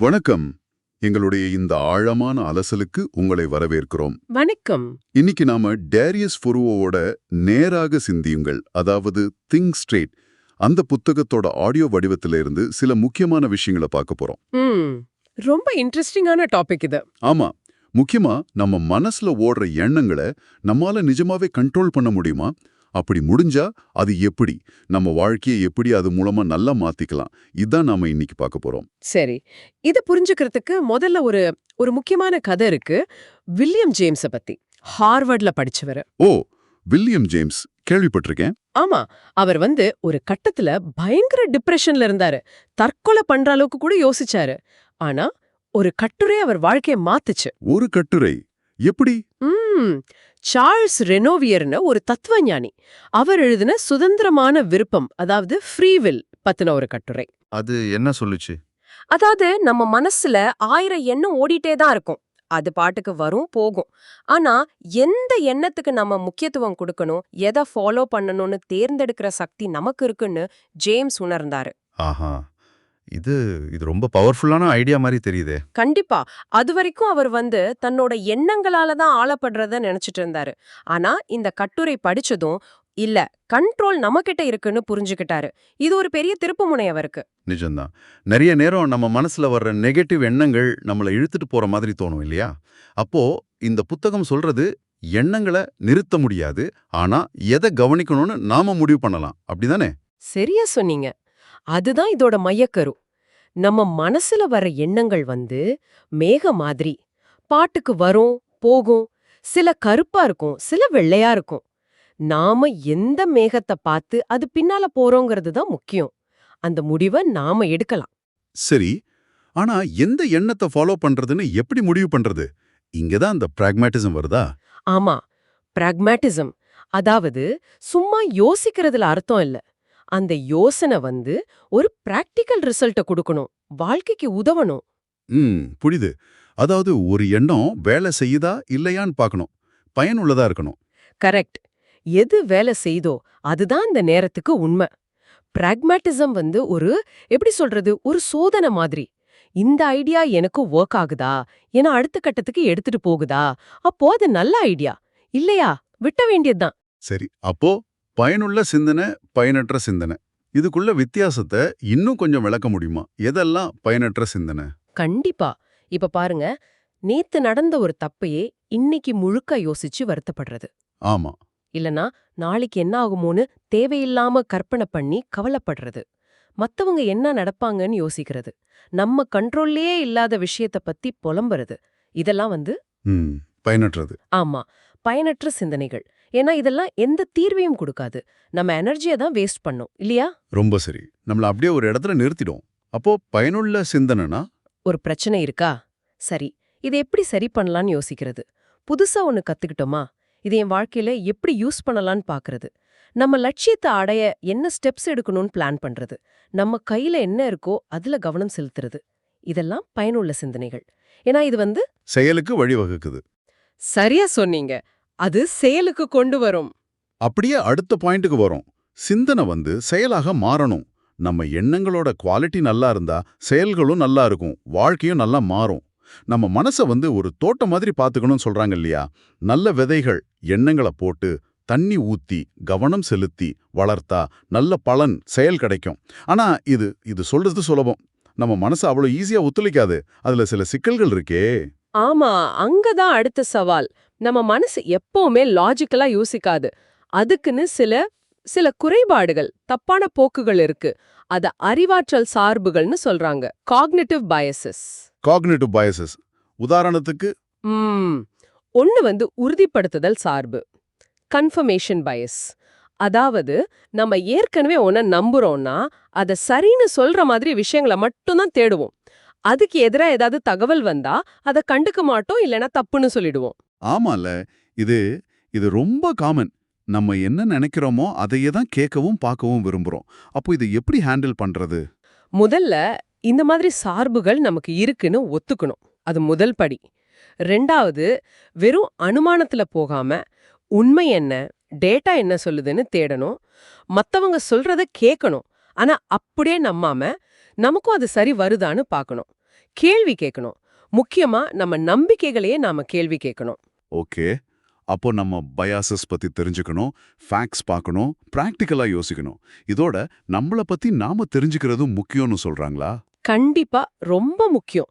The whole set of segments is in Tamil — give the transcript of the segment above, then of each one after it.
வணக்கம். எங்களுடைய இந்த ஆழமான அலசலுக்கு உங்களை வரவேற்கிறோம். வணக்கம். இன்னைக்கு நாம டேரியஸ் ஃபுருவோவோட நேராக சிந்தியுங்கள். அதாவது திங்க் ஸ்ட்ரேட் அந்த புத்தகத்தோட ஆடியோ வடிவத்தில இருந்து சில முக்கியமான விஷயங்களை பார்க்க போறோம். ரொம்ப இன்ட்ரெஸ்டிங்கான டாபிக் இது. ஆமா. முக்கியமா நம்ம மனசுல ஓடுற எண்ணங்களை நம்மால நிஜமாவே கண்ட்ரோல் பண்ண முடியுமா? அப்படி முடிஞ்சா அது எப்படி? நம்ம வாழ்க்கையை எப்படி அது மூலமா நல்லா மாத்திக்கலாம்? இதான் நாம இன்னைக்கு பார்க்க போறோம். சரி. இது புரிஞ்சுக்கிறதுக்கு முதல்ல ஒரு ஒரு முக்கியமான கதை இருக்கு. வில்லியம் ஜேம்ஸ பத்தி. ஹார்வர்ட்ல படிச்சவர். ஓ வில்லியம் ஜேம்ஸ். கேள்விப்பட்டிருக்கேன். ஆமா. அவர் வந்து ஒரு கட்டத்துல பயங்கர டிப்ரெஷன்ல இருந்தாரு. தற்கொலை பண்ற அளவுக்கு கூட யோசிச்சாரு. ஆனா ஒரு கட்டுரை அவர் வாழ்க்கைய மாத்துச்சு. ஒரு கட்டுரை. எப்படி? சார்ல்ஸ் ரெனோவியர்னு ஒரு தத்துவஞானி. அவர் எழுதின சுதந்திரமான விருப்பம் அதாவது ஃப்ரீவில் பத்தின ஒரு கட்டுரை. அது என்ன சொல்லுச்சு? அதாவது நம்ம மனசுல ஆயிரம் எண்ணம் ஓடிட்டே தான் இருக்கும். அது பாட்டுக்கு வரும் போகும். ஆனா எந்த எண்ணத்துக்கு நம்ம முக்கியத்துவம் கொடுக்கணும் எதை ஃபாலோ பண்ணணும்னு தேர்ந்தெடுக்கிற சக்தி நமக்கு இருக்குன்னு ஜேம்ஸ் உணர்ந்தாரு. ஆஹா. இது இது ரொம்ப பவர்ஃபுல்லான ஐடியா மாதிரி தெரியுதே. கண்டிப்பா. அது வரைக்கும் அவர் வந்து தன்னோட எண்ணங்களால தான் ஆளப்படுறத நினைச்சிட்டு இருந்தாரு. ஆனா இந்த கட்டுரை படிச்சதும் இல்ல கண்ட்ரோல் நம்மகிட்ட இருக்குன்னு புரிஞ்சுக்கிட்டாரு. இது ஒரு பெரிய திருப்புமுனை அவருக்கு. நிஜம்தான். நிறைய நேரம் நம்ம மனசுல வர்ற நெகட்டிவ் எண்ணங்கள் நம்மளை இழுத்துட்டு போற மாதிரி தோணும் இல்லையா? அப்போ இந்த புத்தகம் சொல்றது எண்ணங்களை நிறுத்த முடியாது. ஆனா எதை கவனிக்கணும்னு நாம முடிவு பண்ணலாம். அப்படிதானே? சரியா சொன்னீங்க. அதுதான் இதோட மையக்கரு நம்ம மனசுல வர எண்ணங்கள் வந்து மேக மாதிரி. பாட்டுக்கு வரும் போகும். சில கருப்பா இருக்கும் சில வெள்ளையா இருக்கும். நாம எந்த மேகத்தை பார்த்து அது பின்னால போறோங்கிறது தான் முக்கியம். அந்த முடிவை நாம எடுக்கலாம். சரி. ஆனா எந்த எண்ணத்தை ஃபாலோ பண்றதுன்னு எப்படி முடிவு பண்றது? இங்கதான் அந்த பிராக்மேட்டிசம் வருதா? ஆமா. பிராக்மேட்டிசம் அதாவது சும்மா யோசிக்கிறதுல அர்த்தம் இல்ல. அந்த யோசனை வந்து ஒரு பிராக்டிக்கல் ரிசல்ட்ட கொடுக்கணும். வாழ்க்கைக்கு உதவணும். ம் புரியுது. அதாவது ஒரு எண்ணம் வேலை செய்யுதா இல்லையான்னு பார்க்கணும். பயனுள்ளதா இருக்கணும். கரெக்ட் எது வேலை செய்தோ அதுதான் இந்த நேரத்துக்கு உண்மை. பிராக்மேட்டிசம் வந்து ஒரு எப்படி சொல்றது ஒரு சோதனை மாதிரி. இந்த ஐடியா எனக்கு ஒர்க் ஆகுதா? என அடுத்த கட்டத்துக்கு எடுத்துட்டு போகுதா? அப்போ அது நல்ல ஐடியா இல்லையா? விட்ட வேண்டியதுதான். சரி அப்போ? பயனுள்ள சிந்தனை பயனற்ற சிந்தனை. இதுக்குள்ள வித்தியாசத்தை இன்னும் கொஞ்சம் விளக்க முடியுமா? எதெல்லாம் பயனற்ற சிந்தனை? கண்டிப்பா. இப்ப பாருங்க நேத்து நடந்த ஒரு தப்பையே இன்னைக்கு முழுக்க யோசிச்சு வருத்தப்படுறது. ஆமா. இல்லனா நாளைக்கு என்ன ஆகுமோன்னு தேவையில்லாம கற்பனை பண்ணி கவலைப்படுறது. மத்தவங்க என்ன நடப்பாங்கன்னு யோசிக்கிறது. நம்ம கண்ட்ரோல்லே இல்லாத விஷயத்த பத்தி புலம்புறது. இதெல்லாம் வந்து பயனற்றது. ஆமா பயனற்ற சிந்தனைகள். ஏன்னா இதெல்லாம் எந்த தீர்வையும் கொடுக்காது. நம்ம எனர்ஜியை தான் வேஸ்ட் பண்ணும். இல்லையா? ரொம்ப சரி. நம்மள அப்படியே ஒரு இடத்துல நிறுத்திடும். அப்போ பயனுள்ள சிந்தனைனா? ஒரு பிரச்சனை இருக்கா? சரி. இதை எப்படி சரி பண்ணலாம்னு யோசிக்கிறது? புதுசா ஒன்னு கத்துக்கிட்டோமா? இதை என் வாழ்க்கையில எப்படி யூஸ் பண்ணலாம்னு பாக்குறது? நம்ம லட்சியத்தை அடைய என்ன ஸ்டெப்ஸ் எடுக்கணும்னு பிளான் பண்றது? நம்ம கையில என்ன இருக்கோ அதுல கவனம் செலுத்துறது. இதெல்லாம் பயனுள்ள சிந்தனைகள். ஏன்னா இது வந்து செயலுக்கு வழிவகுக்குது. சரியா சொன்னீங்க. அது செயலுக்கு கொண்டு வரும். அப்படியே அடுத்த பாயிண்ட்டுக்கு வரும். சிந்தனை வந்து செயலாக மாறணும். நம்ம எண்ணங்களோட குவாலிட்டி நல்லா இருந்தா செயல்களும் நல்லா இருக்கும். வாழ்க்கையும் நல்லா மாறும். நம்ம மனசை வந்து ஒரு தோட்டம் மாதிரி பார்த்துக்கணும்னு சொல்றாங்க இல்லையா? நல்ல விதைகள் எண்ணங்களை போட்டு தண்ணி ஊத்தி கவனம் செலுத்தி வளர்த்தா நல்ல பலன் செயல் கிடைக்கும். ஆனா இது இது சொல்றது சுலபம். நம்ம மனசு அவ்வளவு ஈஸியா ஒத்துழைக்காது. அதுல சில சிக்கல்கள் இருக்கே. ஆமா அங்கதான் அடுத்த சவால். நம்ம மனசு எப்பவுமே லாஜிக்கலா யோசிக்காது. அதுக்குன்னு சில சில குறைபாடுகள் தப்பான போக்குகள் இருக்கு. அத அறிவாற்றல் சார்புகள்னு சொல்றாங்க. காக்னிட்டிவ் பயசஸ் காக்னிட்டிவ் பயசஸ் உதாரணத்துக்கு ம். ஒன்னு வந்து உறுதிப்படுத்துதல் சார்பு. கன்ஃபர்மேஷன் பயஸ் அதாவது நம்ம ஏற்கனவே ஒன்ன நம்புறோம்னா அத சரின்னு சொல்ற மாதிரி விஷயங்களை மட்டும்தான் தேடுவோம். அதுக்கு எதிரா ஏதாவது தகவல் வந்தா அத கண்டுக்க மாட்டோம் இல்லனா தப்புன்னு சொல்லிடுவோம். ஆமால இது இது ரொம்ப காமன் நம்ம என்ன நினைக்கிறோமோ அதையே தான் கேட்கவும் பார்க்கவும் விரும்புறோம். அப்போ இதை எப்படி ஹேண்டில் பண்றது? முதல்ல இந்த மாதிரி சார்புகள் நமக்கு இருக்குன்னு ஒத்துக்கணும். அது முதல் படி. ரெண்டாவது வெறும் அனுமானத்துல போகாம உண்மை என்ன டேட்டா என்ன சொல்லுதுன்னு தேடணும். மத்தவங்க சொல்றத கேட்கணும். ஆனா அப்படியே நம்பாம நமக்கும் அது சரி வருதான்னு பார்க்கணும். கேள்வி கேட்கணும். முக்கியமா நம்ம நம்பிக்கைகளையே நாம கேள்வி கேட்கணும். ஓகே. அப்போ நம்ம பயாசஸ் பத்தி தெரிஞ்சுக்கணும் ஃபேக்ட்ஸ் பார்க்கணும் ப்ராக்டிக்கலா யோசிக்கணும். இதோட நம்மள பத்தி நாம தெரிஞ்சுக்கிறதும் முக்கியம்னு சொல்றாங்களா? கண்டிப்பா ரொம்ப முக்கியம்.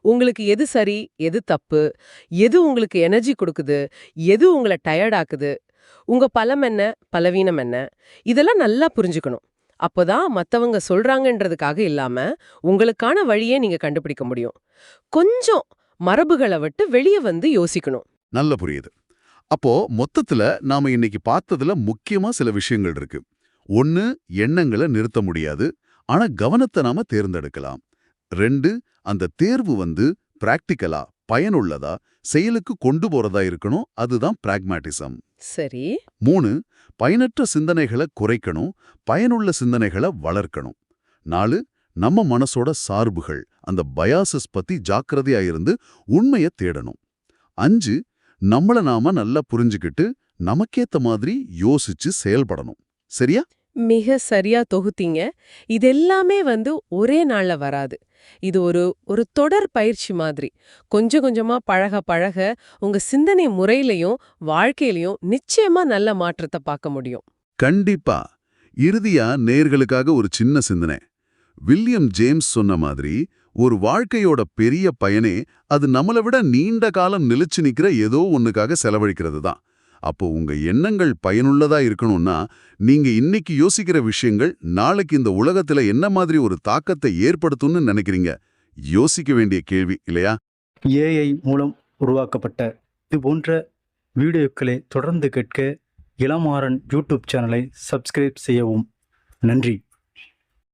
உங்களுக்கு எது சரி எது தப்பு எது உங்களுக்கு எனர்ஜி கொடுக்குது எது உங்களை டயர்ட் ஆக்குது உங்க பலம் என்ன பலவீனம் என்ன இதெல்லாம் நல்லா புரிஞ்சுக்கணும். அப்போதான் மத்தவங்க சொல்றாங்கன்றதுக்காக இல்லாம உங்களுக்கான வழியை நீங்க கண்டுபிடிக்க முடியும். கொஞ்சம் மரபுகளை விட்டு வெளியே வந்து யோசிக்கணும். நல்ல புரியுது. அப்போ மொத்தத்துல நாம இன்னைக்கு பார்த்ததுல முக்கியமா சில விஷயங்கள் இருக்கு. ஒன்னு எண்ணங்களை நிறுத்த முடியாது. ஆனா கவனத்தை நாம தேர்ந்தெடுக்கலாம். ரெண்டு அந்த தேர்வு வந்து பிராக்டிக்கலா பயனுள்ளதா செயலுக்கு கொண்டு போறதா இருக்கணும். அதுதான் பிராக்மேட்டிசம். சரி. மூணு பயனற்ற சிந்தனைகளை குறைக்கணும். பயனுள்ள சிந்தனைகளை வளர்க்கணும். நாலு நம்ம மனசோட சார்புகள் அந்த பயாசஸ் பத்தி ஜாக்கிரதையா இருந்து உண்மையை தேடணும். அஞ்சு நம்மள நாம நல்லா புரிஞ்சுக்கிட்டு நமக்கேத்த மாதிரி யோசிச்சு செயல்படணும். சரியா? மிக சரியா தொகுத்தீங்க. இதெல்லாமே வந்து ஒரே நாள்ல வராது. இது ஒரு ஒரு தொடர் பயிற்சி மாதிரி. கொஞ்சம் கொஞ்சமா பழக பழக உங்க சிந்தனை முறையிலையும் வாழ்க்கையிலையும் நிச்சயமா நல்ல மாற்றத்தை பார்க்க முடியும். கண்டிப்பா. இறுதியா நேர்களுக்காக ஒரு சின்ன சிந்தனை. வில்லியம் ஜேம்ஸ் சொன்ன மாதிரி ஒரு வாழ்க்கையோட பெரிய பயனே அது நம்மளை விட நீண்ட காலம் நிலைச்சு நிக்கிற ஏதோ ஒன்றுக்காக செலவழிக்கிறது தான். அப்போ உங்க எண்ணங்கள் பயனுள்ளதா இருக்கணும்னா நீங்க இன்னைக்கு யோசிக்கிற விஷயங்கள் நாளைக்கு இந்த உலகத்துல என்ன மாதிரி ஒரு தாக்கத்தை ஏற்படுத்தும்னு நினைக்கிறீங்க? யோசிக்க வேண்டிய கேள்வி இல்லையா? ஏஐ மூலம் உருவாக்கப்பட்ட இது போன்ற வீடியோக்களை தொடர்ந்து கேட்க இளமாறன் யூடியூப் சேனலை சப்ஸ்கிரைப் செய்யவும். நன்றி.